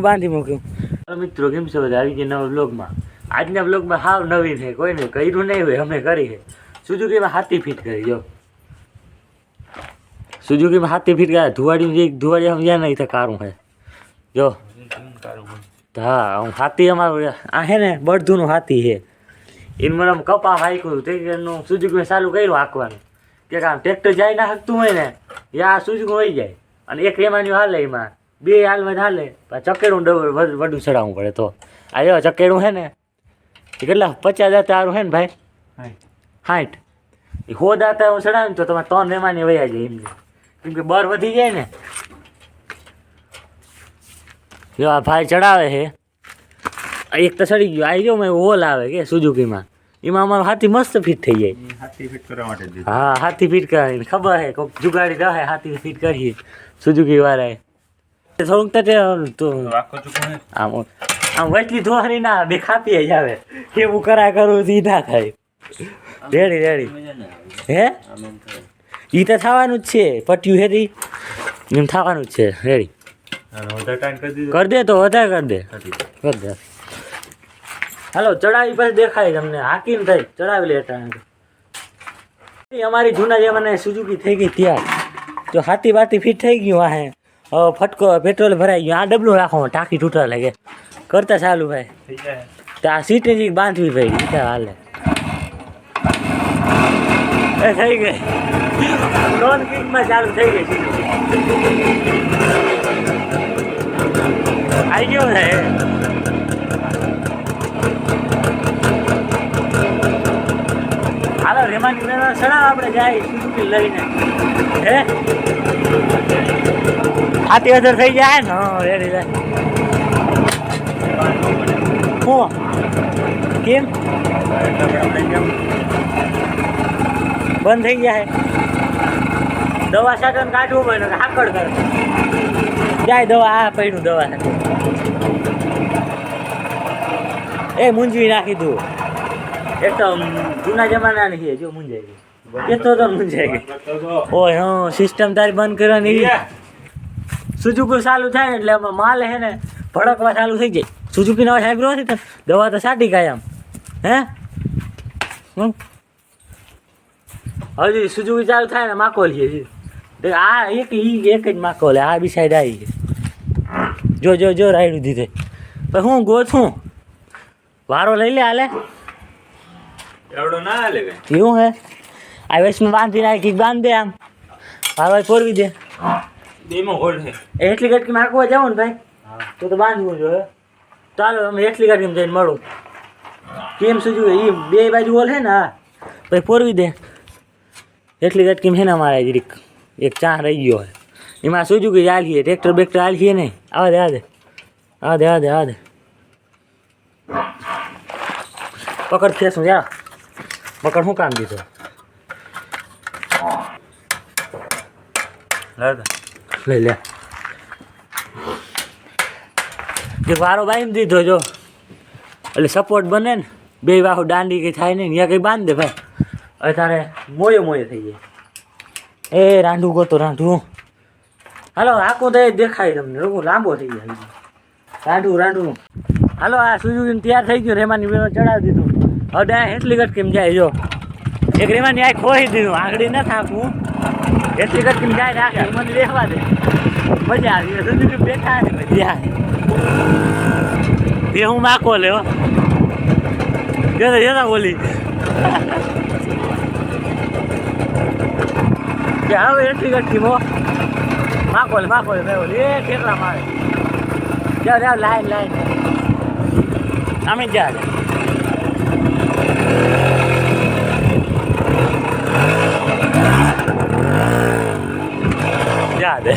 હાલ બાંધી મૂક્યું. મિત્રો, કેમ છે બધા? આવી ગયા નવા બ્લોગમાં આજના બ્લોગમાં હાવ નવી છે, કોઈને કર્યું નહીં હોય, અમે કરી છે. સુઝુકીમાં હાથી ફિટ કરી, જો. સુઝુકીમાં હાથી ફિટ કર્યા. ધુવાડી જે ધુવાડી આમ જ્યાં નહીં તો કારું છે. જો. હા હું હાથી અમારું આ હે ને, બળધુનું હાથી છે. એને મને આમ કપા હાંક્યું તે એનું સુઝુકી ચાલુ કર્યું હાંકવાનું. કે આમ ટ્રેક્ટર જાય ના હાંકતું હોય ને, યા સુઝુકું હોય જાય. અને એક એમાંની હાલે એમાં. બે હાલમાં વધારે હાલે. પણ ચકેડું ડબલ વડું ચડાવવું પડે તો. આ જો ચકેડું છે ને એ કેટલા? પચાસ હજાર તારું છે ને ભાઈ? હાઠ એ હો દાતા હું ચડાવે તો તમારે ત્રણ મહેમાની વયા જાય એમ કેમ કે બર વધી જાય ને. જો આ ભાઈ ચડાવે છે. આ એક તો ચડી ગયો. આવી ગયો મેં ઓલ આવે કે સુઝુકીમાં. એમાં અમારો હાથી મસ્ત ફિટ થઈ જાય. હાથી ફિટ કરવા માટે હા હાથી ફિટ કરાવીને. ખબર છે કોઈક જુગાડી દે હાથી ફિટ કરીએ. સુઝુકી વાળાએ. થોડુંક તો આમ આમ વચલી ધોવાની ના બે ખાપી જ આવે. કેવું કરા કરું એ ના થાય. Ready ready. હે? ઈ તો થવાનું જ છે. પટ્યું હે તી એમ થવાનું જ છે. રેડી. કરી દે તો વધારે કર દે. કર દે. હાલો ચડાવી પછી દેખાય તમને. હાકીમ થાય. ચડાવી લે ટાણે અમારી જૂના જે મને સુઝુકી થઈ ગઈ ત્યાં જો હાથી બાતી ફિટ થઈ ગયું આ ફટકો પેટ્રોલ ભરાઈ ગયું. આ ડબલું રાખો ટાંકી તૂટવા લાગે. કરતા ચાલુ ભાઈ. તો આ સીટે જ બાંધવી ભાઈ બીજા હાલે? એ થઈ ગઈ. લોન કિકમાં ચાલુ થઈ ગઈ આવી ગયો ને હાલો રેમાની સડા આપણે જાય સુઝુકી લઈને. હે? આથી અધર થઈ જાય ને? હા રેડી જાય હું. કેમ? બંધ થઈ ગયા દવા સાધન કાઢવું પડે ને હાકડ કરે. જાય દવા, આ પડ્યું દવા એ મૂંઝવી નાખી દઉં એક તો જૂના જમાનાની છે, જો મૂંઝાઈ ગઈ. કેતો તો મૂંઝાઈ ગઈ. ઓય, હા સિસ્ટમ તારી બંધ કરવાની. એવી સુઝુકી ચાલુ થાય ને એટલે આમાં માલ હે ને ભડકવા ચાલુ થઈ જાય. સુઝુકી નવા સાહેબ નથી તો દવા તો સાટી ગયા આમ. હે? હજી સુઝુકી ચાલુ થાય ને માકોલ છે હજી. આ એક ઈ એક જ માકોલ આ બી સાઈડ આવી છે. જો જો જો રાયડું દીધે પણ હું ગોથું? વારો લઈ લે હાલે. એવડો ના હાલે એવું હે? આ વેસમાં બાંધી નાખી બાંધ દે આમ વારો ફોરવી દે. બેમાં હોલ છે એટલી ગટકી માગવા જાવ ને ભાઈ તો તો બાંધવું જોઈએ ચાલો અમે એટલી ગાડીમાં જઈને મળું. કેમ સુજુ એ બે બાજુ ઓલ છે ને હા. પછી પોરવી દે. એટલી ગટકી છે ને અમારે જરીક એક ચા રહી ગયો હોય એમાં સુજુ કે આલીએ ટ્રેક્ટર બેક્ટર આલીએ નહીં. આવે દે આ દે આ દે આ દે આ પકડ ખેસું જા. પકડ શું કામ દીધું? લાવતા લઈ લે. જે વારો બાંધી દીધો જો. એટલે સપોર્ટ બને ને, બે વાહુ દાંડી કંઈ થાય નહીં, ત્યાં કંઈ બાંધ દે ભાઈ. હવે તારે મોયે મોયે થઈ જાય. એ રાંધું ગોતો, રાંધું. હાલો, આખું તો દેખાય તમને, લોકો લાંબો થઈ જાય. રાંધું રાંધું. હાલો, આ સુઝુકી તૈયાર થઈ ગયું, રેમાની બેનો ચડાવી દીધું. હવે ડાય એટલી ગટ કેમ જાય, જો. એક રેમાની આ ખોઈ દીધું, આંગળી ન થાકવું એટલી ગટ ગાય રાખે મને રહેવા દે. મજા આવી તું બેઠા ને મજા આવે હું માકો લેવો જતા બોલી કે હવે એટલી ગટકી મો માકો લે માકો લે બોલી એ કેટલા મારે જાઓ જાઓ લાઈન લાઈન. અમે જા. જા દે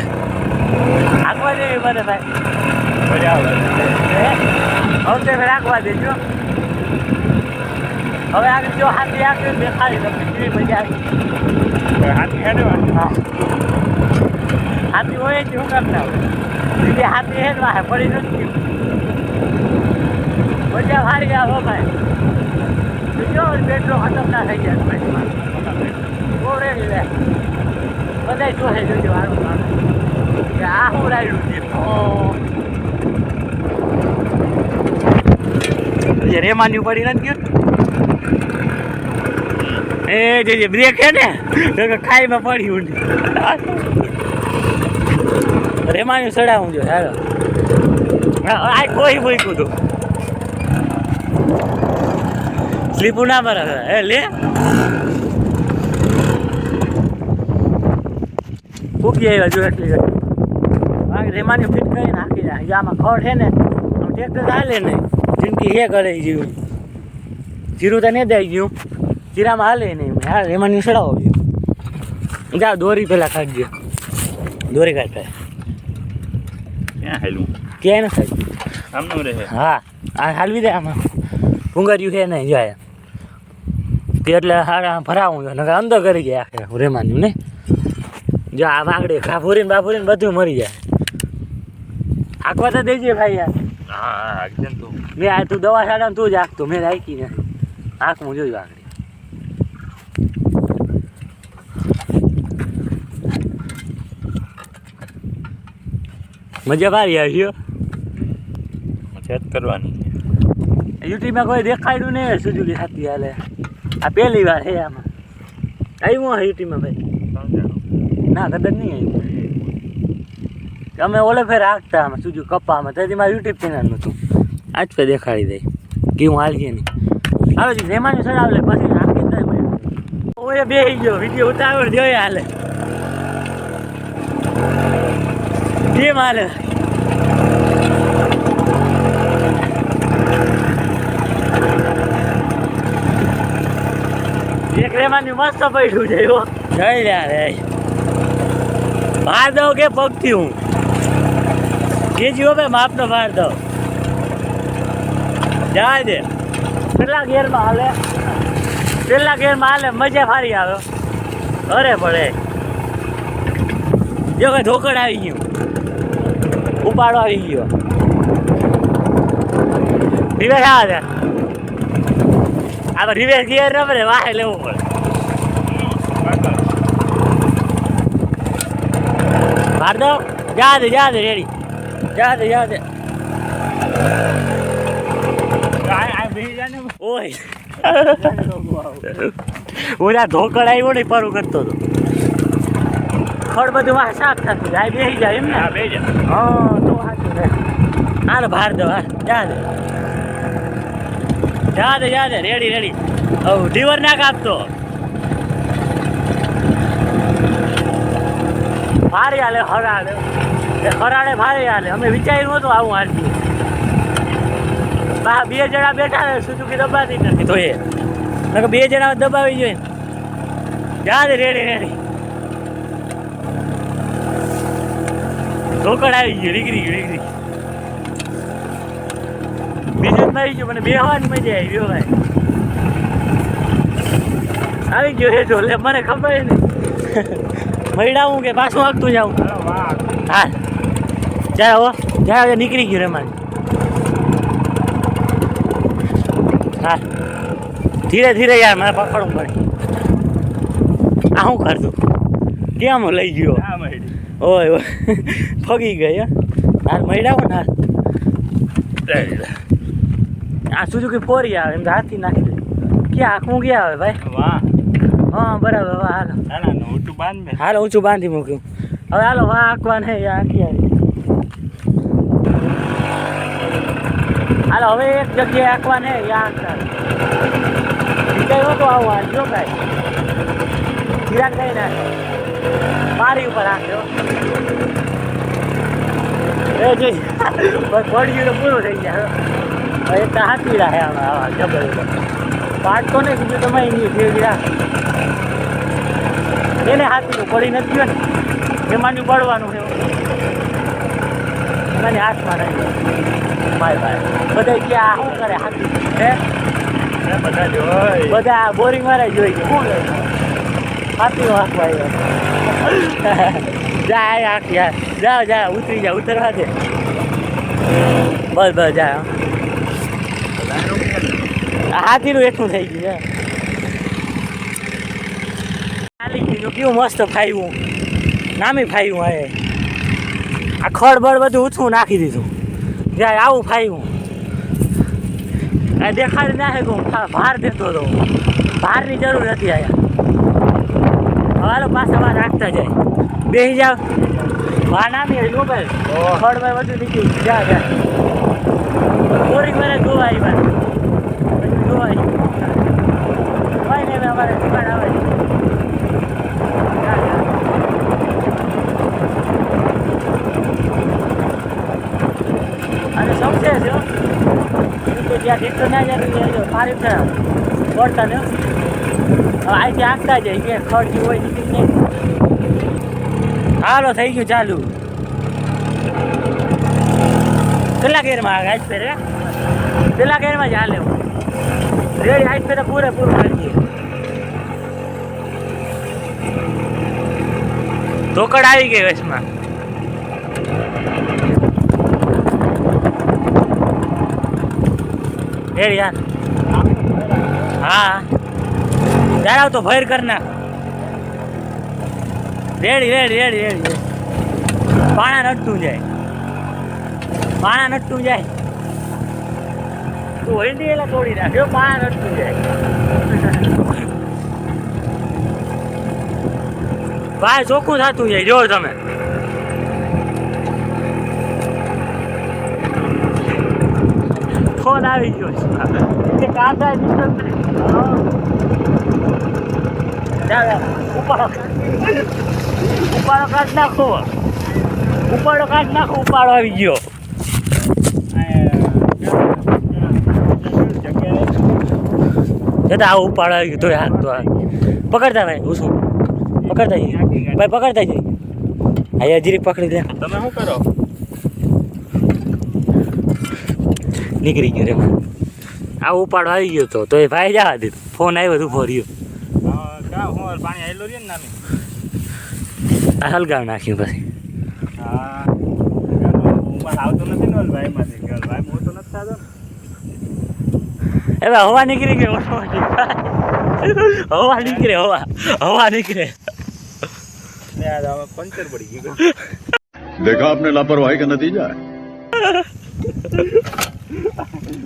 આગવા દે મને ભાઈ મજા આવે. હવે તે રાખવા દેજો. હવે આગળ જો હાથી આગળ દેખાડી તમને કેવી મજા આવી. હાથી હેડે વાળી. હા. હાથી હોય જ હું કામ ના હોય. બીજી હાથી હે ને વાહે પડી નથી મજા હારી આવો ભાઈ. જો પેટ્રોલ ખતમ ના થઈ જાય ભાઈ. ઓરે લે બધા જોશે જોજો હારું હારું. આ હું રાયડું છે. રેમાની પડી નથી ગયું એ જે જે બ્રેક હે ને ખાઈમાં પડી ઊંડી રેમાની ચડાવું જો હાલો. હા, આ કોઈ મૂક્યું તું. સ્લીપું ના મારે હે લે. ફૂકી આવ્યા જો એટલી બાકી રેમાની ફિટ કરી નાખી જાય આમાં ખડ છે ને આમ ટ્રેક્ટર હાલે નહીં. જિંદગી હે કરે જીવું જીરું. તો નહીં દઈ ગયું. જીરામાં હાલે નહીં. હા રેમાની જોઈએ જા દોરી પેલા કાઢજો દોરી કાઢ ક્યાં હેલું ક્યાંય ન થાય આમનું રહે. હા આ હાલવી દે આમાં. ભૂંગર્યું છે નહીં જાય. એટલે હારા ભરાવું નકર અંદર કરી ગયા આખે રેમાન્યું ને જો આ વાગડે ઘાભૂરીને બાભૂરીને બધું મરી જાય. આખવા તો દેજે ભાઈ યાર. હા હા આગળ તો. મેં આ તું દવા સાડા તું જ આખતો મેં રાખી ને. આંખ હું જોયું આગળ મજા ભારી આવી હો. ચેક કરવાની. યુટ્યુબમાં કોઈ દેખાડ્યું નહીં સુજુકી સાથી હાલે. આ પહેલી વાર હે આમાં. આવ્યું હે યુટ્યુબમાં ભાઈ. ના કદાચ નહીં આવ્યું અમે ઓલે ફેર હાંકતા અમે સુજુ કપ્પામાં તેથી મારું યુટ્યુબ ચેનલ હતું. આજ પે દેખાડી દે. કે હું હાલજે નહીં. આવે છે મહેમાન સર આવે પછી થાય ભાઈ ઓએ બે ગયો, વીડિયો ઉતાવળ જોઈ હાલે. કેમ હાલે? એક રેમાની મસ્ત પડ્યું છે જઈ લ્યા રે ભાર દઉં કે પગથી હું? કેજી હવે માપનો માર દઉં. જાય દે. કેટલા ગેરમાં હાલે? પેલા ગેરમાં હાલે? મજા ફારી આવે. અરે પડે જો કે ધોકડ આવી ગયું. ઉપાડો આવી ગયો. રિવેશ આવે. છે આ રિવેશ ગિયર પડે વાહે લેવું પડે. માર દો જા દે જા દે રેડી જા દે જા દે ઓય. ઓલા ધોકડ આવ્યો ને પરું કરતો હતો. ખડ બધું વાહ સાફ થતું જાય બેસી જાય એમ ને? બે જા હા તો સાચું હાલ ભાર દો હાલ જા દે જા દે જા દે રેડી રેડી હવ ડીવર ના કાપતો. ભારે હાલે હરાડે એ હરાડે ભારે હાલે. અમે વિચાર્યું હતું આવું હાલતું. બા બે જણા બેઠા ને સુઝુકી દબાતી નથી. તો એ. નકર બે જણા દબાવી જોઈએ યાદ રેડી રેડી ઢોકળ આવી ગયું નીકળી ગયું નીકળી બીજું મારી મરી ગયું મને બેહવાની મજા આવી ગયો ભાઈ. આવી ગયો એ ઢોલે મને ખબર નહીં. મરડાવું કે પાછું આગતું જાઉં હા જાય હો. જાય હવે નીકળી ગયું રેમાન. હા ધીરે ધીરે યાર મારે પકડવું પડે. આ શું કરતું? કેમ લઈ ગયો? ઓય ઓય. ફગી ગઈ હા. હાલ મૈડાવો ને હાલ. આ સુઝુકી ફોરી આવે એમ હાથી નાખી દે. ક્યાં આખું ક્યાં આવે ભાઈ? હા બરાબર વાહ હાલો. ના બાંધ હાલો ઊંચું બાંધી મૂક્યું. હવે હાલો વાહ આંકવા ને આંકી આવી. હાલો હવે એક જગ્યાએ આંકવાને યા આંકતા. કઈ હતો આવું જો ભાઈ. ચિરાગ થઈ ના મારી ઉપર આંક્યો એ જોઈ પડી ગયું તો પૂરું થઈ ગયા હવે એક તો હાથી રહે આમાં આવા જબર પાટ તો નહીં બીજું તમે નહીં ફેરવી રાખ. એને હાથીનું પડી નથી ગયો ને એમાંનું પડવાનું છે. એમાંની હાથમાં રહી ગયો. Bye bye. બધા ક્યાં? શું કરે? હાથી. હે? બધા જોઈ બધા બોરિંગ મારે જોઈ શું હાથ હાથમાં આવ્યો જા આખ યાર જા જા ઉતરી જા ઉતરવા દે. બસ બસ જા. હાથીનું એટલું થઈ ગયું કેવું મસ્ત ફાવ્યું નામી ફાવ્યું હવે આ ખડબડ બધું ઊંચું નાખી દીધું. જ્યાં આવું ફાવ્યું આ દેખાડી ના શકું ભા- ભાર દેતો હતો ભારની જરૂર નથી આયા હાલો પાછા વાર રાખતા જાય. બેસી જાવ વા નામી હોય મોબાઈલ ખડ બળ બધું નીકળી. જા જા. બોરિંગ મને બધું જોવા આવ્યું કોઈ નહીં અમારે દુકાન આવે છે. જા, જા. અને સમજે છે. હું. તો જ્યાં ટ્રેક્ટર ના જાય, ત્યાં પારી પડતા ને અહીંથી આંકતા જાય કે હોય, નીકળી હાલો, થઈ ગયું ચાલુ. કેટલા ગેરમાં આજ ફેરે પેલા ગેરમાં જ હાલે? રેડી આજ ફેરે પૂરેપૂરું ગયું ધોકડ આવી ગઈ વચમાં. રેડી યાર. હા. આવ તો ભૈર કર ના. રેડી રેડી રેડી રેડી પાણા નટતું જાય. પાણા નટતું જાય. તું હેન્ડી એલા તોડી નાખ્યો પાણા નટતું જાય. ભાઈ, ચોખ્ખું થતું જાય. જો તમે. ફોન આવી ગયો છે. કે કાંદા ડિસ્ટર્બ ચાલો ઉપાડો. ઉપાડો કાઢ નાખો. ઉપાડો કાઢ નાખો ઉપાડો આવી ગયો. જતા આવો ઉપાડો આવી ગયો. તો હાથ તો. પકડતા ભાઈ હું શું? પકડતા જઈ ભાઈ પકડતા જઈ અહીંયા જીરીક પકડી દે. તમે શું કરો? નીકળી ગયો રે આ ઉપાડો આવી ગયો તો તો એ ભાઈ જવા દીધું ફોન આવ્યો તું ફોર્યો હા, કા હું પાણી આવેલું રહ્યું ને નામી આ હલગાવ નાખ્યું પછી હા હું આવતો નથી ને ઓલ ભાઈ માંથી કે ઓલ ભાઈ મોટો નથી થતો ને હવે હવા નીકળી ગઈ automatic. હવા નીકળે હવા હવા નીકળે ને આ હવે પંચર પડી ગયું देखा आपने लापरवाही का नतीजा है હવે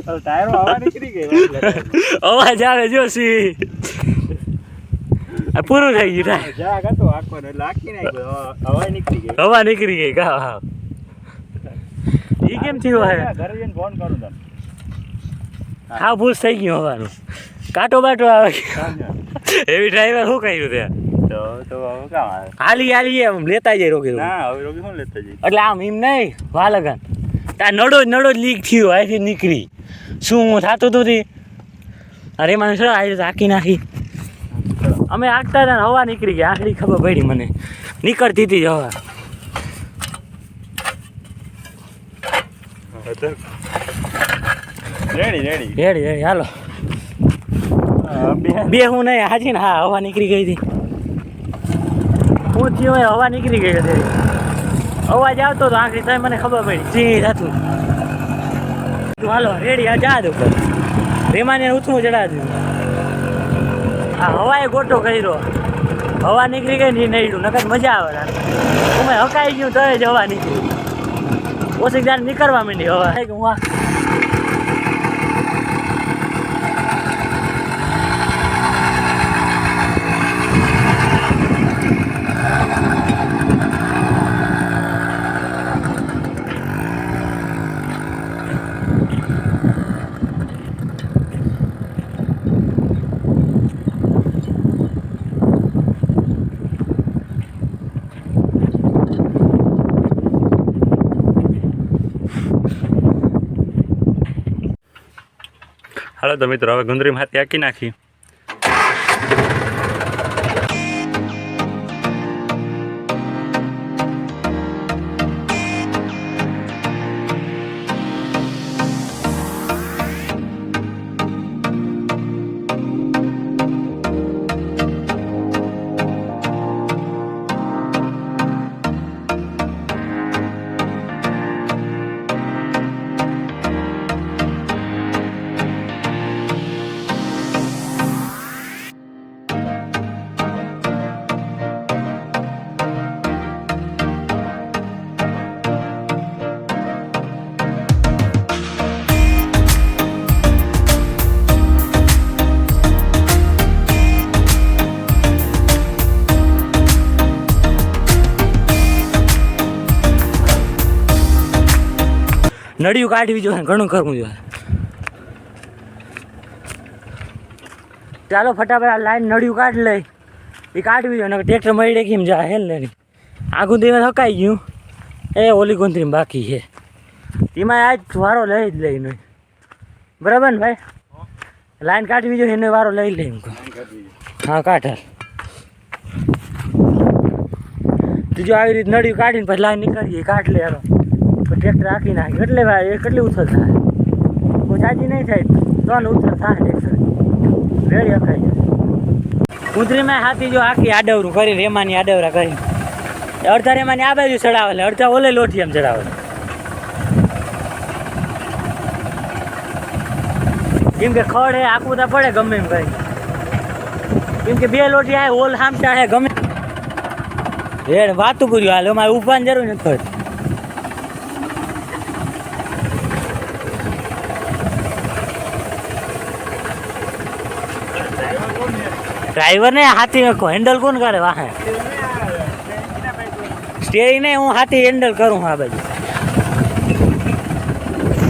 ટાયરો હવા નીકળી ગઈ અવાજ આવે જો સી આ પૂરું થઈ ગયું જા હતો આખો ને આખી નાખ્યો હવા નીકળી ગઈ. હવા નીકળી ગઈ કા હા. ઈ કેમ થયું હે ઘરે જઈને ફોન કરું તને. હા. ભૂલ થઈ ગયું હવાનું. કાટો બાટો આવે. એવી ડ્રાઈવર શું કર્યું ત્યાં હાલી હાલી એમ લેતા જાય રોકી રોકી ના હવે રોગી શું લેતા જાય એટલે આમ એમ નહીં વાલગન. તાર નડો નડો લીક થયો અહીંથી નીકળી. શું થતું હતું તી અરે મને શું આવી હાકી નાખી? અમે હાંકતા હતા હવા નીકળી ગઈ આખરી ખબર પડી મને. નીકળતી હતી હવા. Ready ready. હાલો. બે. હું નહીં હાજી ને હા હવા નીકળી ગઈ હતી. હું થયું હવા નીકળી ગઈ હતી. અવાજ આવતો તો આખરી time મને ખબર પડી. જી હતું હાલો રેડી આ જા ઉપર. રેમાને ઉથમું ચડાવ્યું આ હવાએ ગોટો કર્યો. હવા નીકળી ગઈ નહીં નકર મજા આવે તમે હકાઈ ગયું તો જ હવા નીકળી. ઓછી જાણ નીકળવા માંડી હવા. હું તો મિત્રો હવે ગુંદરી હાથી આકી નાખી. નળિયું કાઢવી જોઈએ, ઘણું કરવું જોઈએ. ચાલો ફટાફટ આ લાઈન નળિયું કાઢ લઈ. એ કાઢવી જોઈએ ટ્રેક્ટર મળી કેમ જાય હેલ ને આ ગુંદરીમાં હકાઈ ગયું. એ ઓલી ગુંદરી બાકી છે. એમાં આજ વારો લઈ જ લઈ નહીં બરાબર ને ભાઈ? લાઈન કાઢવી જોઈએ, એનો વારો લઈ લઈ હા, કાઢ. તું આવી રીતે નડિયું કાઢીને પછી લાઈન નીકળીએ, કાઢ લે પછી ટ્રેક્ટર રાખી નાખી એટલે ભાઈ કેટલી ઉછળ થાય? જાજી નહીં થાય. ત્રણ ઉછળ થાય ટ્રેક્ટર રેડી અખાઈ જાય. હાથી જો આખી આડવરું કરી, રેમાની આડવરા કરી. અડધા રેમાની આ બાજુ ચડાવે અડધા ઓલે લોઠી એમ ચડાવે. કેમ કે ખડ હે આખું તો પડે ગમે એમ કઈ. કેમ કે બે લોટી આ ઓલ હામટા હે ગમે. રેડ, વાતું કર્યું હાલ. અમારે ઉભાની જરૂર નથી પડતી ડ્રાઈવર ને હાથી હેન્ડલ કોણ કરે વાહે? સ્ટેરિંગ ને હું હાથી હેન્ડલ કરું આ બાજુ.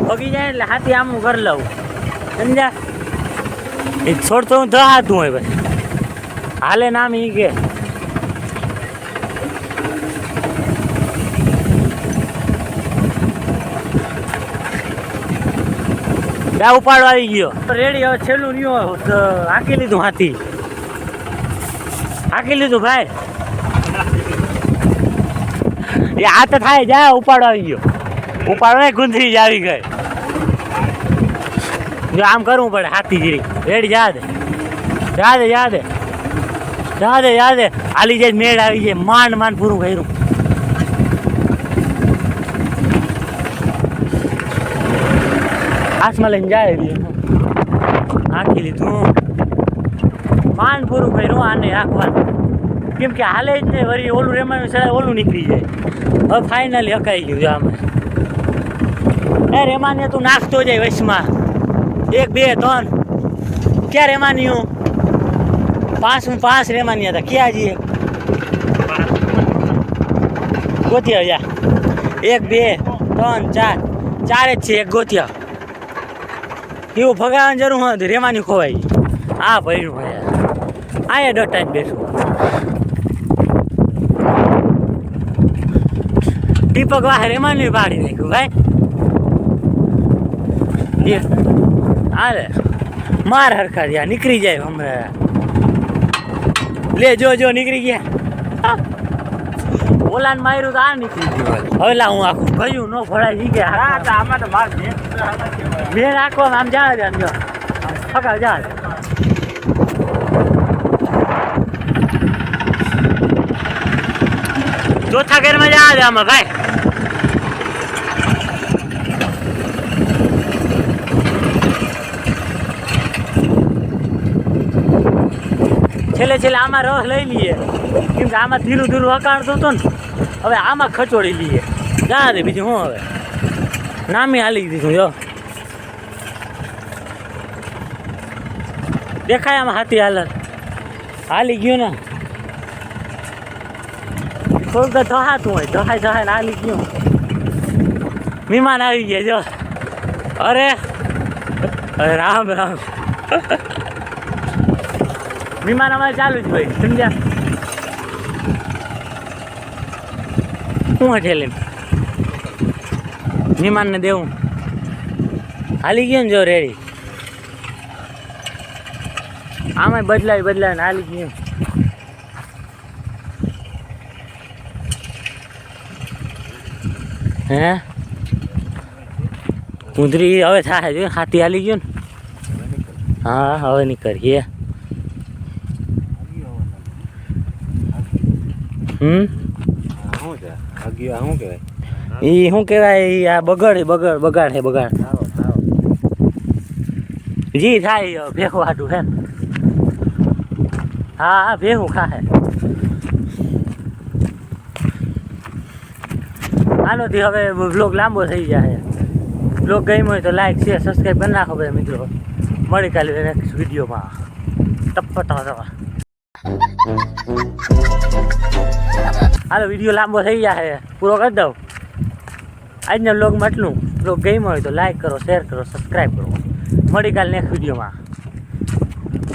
પગી જાય એટલે હાથી આમ હું કરી લઉં. સમજા એ છોડતો હું દહાતું હોય ભાઈ. હાલે નામ ઈ કે. દા ઉપાડો આવી ગયો. રેડી, હવે છેલ્લું નહીં તો હાકી લીધું હાથી. હાકી લીધું ભાઈ. એ આ તો થાય, જાય, ઉપાડો આવી ગયો. ઉપાડો ગુંદરી જ આવી ગઈ. જો આમ કરવું પડે હાથી જીરી રેડી યાદ યાદ યાદ યાદ યાદ હાલી જાય, મેળ આવી જાય. માંડ માંડ પૂરું કર્યું. હાથમાં લઈને જાય હાંકી લીધું. માંડ પૂરું કર્યું, આને રાખવાનું કેમ કે હાલે જ નહીં, વળી ઓલું રેમાનું ચડાય ઓલું નીકળી જાય. હવે ફાઇનલી હકાઈ ગયું છે આમાં. એ રેમાને તું નાખતો જાય વૈશમાં. એક, બે, ત્રણ. ક્યાં રેમાની હું? પાંચ પાંચ રેમાની હતા. ક્યાં જઈએ ગોતિયા યા એક, બે, ત્રણ, ચાર. ચાર જ છે, એક ગોતિયા. એવું ભગાવાની જરૂર હોય રેવાની ખોવાઈ ગઈ. આ ભર્યું ભાઈ આ ડટાઈને બેઠું. દીપક વાહ મને પાડી નાખ્યું, ભાઈ. હાલે. માર હરખા જ્યાં નીકળી જાય હમણાં. લે, જો જો, નીકળી ગયા. ઓલાને માર્યું તો આ નીકળી ગયું હવે. હું આખું ગયું, નો ફળાય ઈ ગયા હા તો આમાં તો માર ભેંસ તો આમાં રાખવા આમ જા. ફકા જા ચોથા ઘરમાં જા દે આમાં ભાઈ છેલ્લે છેલ્લે આમાં રસ લઈ લઈએ. કેમ કે આમાં ધીરું ધીરું હકાણતું હતું ને, હવે આમાં ખચોડી લઈએ. જા દે બીજું શું હવે? નામી હાલી દીધું જો. દેખાય આમાં હાથી હાલત. હાલી ગયું ને? થોડુંક તો હોય ધહાય ને હાલી ગયું. મહેમાન આવી ગયા, જો. અરે રામ રામ. વિમાન અમારે ચાલુ જ હોય, સમજ્યા? શું હશે લઈને? દેવું. હાલી ગયો ને જો રેડી આમાં બદલાય બદલાય ને હાલી ગયું. હે? કુંદરી હવે થાય જો હાથી હાલી ગયો ને. હા, હવે નીકળીએ. હમ? એ શું કહેવાય? આ બગડ બગડ, બગાડ હે બગાડ. જી, થાય, ભેખું હાટું હે. હા હા ખા ખાહે આનોથી હવે બ્લોગ લાંબો થઈ જાય બ્લોગ ગમ્યો હોય તો લાઈક શેર સબસ્ક્રાઈબ કરી નાખો ભાઈ મિત્રો. મળી કાલે નેક્સ્ટ વિડીયોમાં ટપ્પા ટપા હાલો વીડિયો લાંબો થઈ જાય પૂરો કરી દઉં. આજના બ્લોગમાં એટલું બ્લોગ ગમ્યો હોય તો લાઈક કરો શેર કરો સબસ્ક્રાઈબ કરો. મળી કાલે નેક્સ્ટ વિડીયોમાં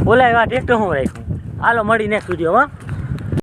બોલાવી વાત એક તો હું રાખ્યું. હાલો, મળી નેક્સ્ટ વિડીયોમાં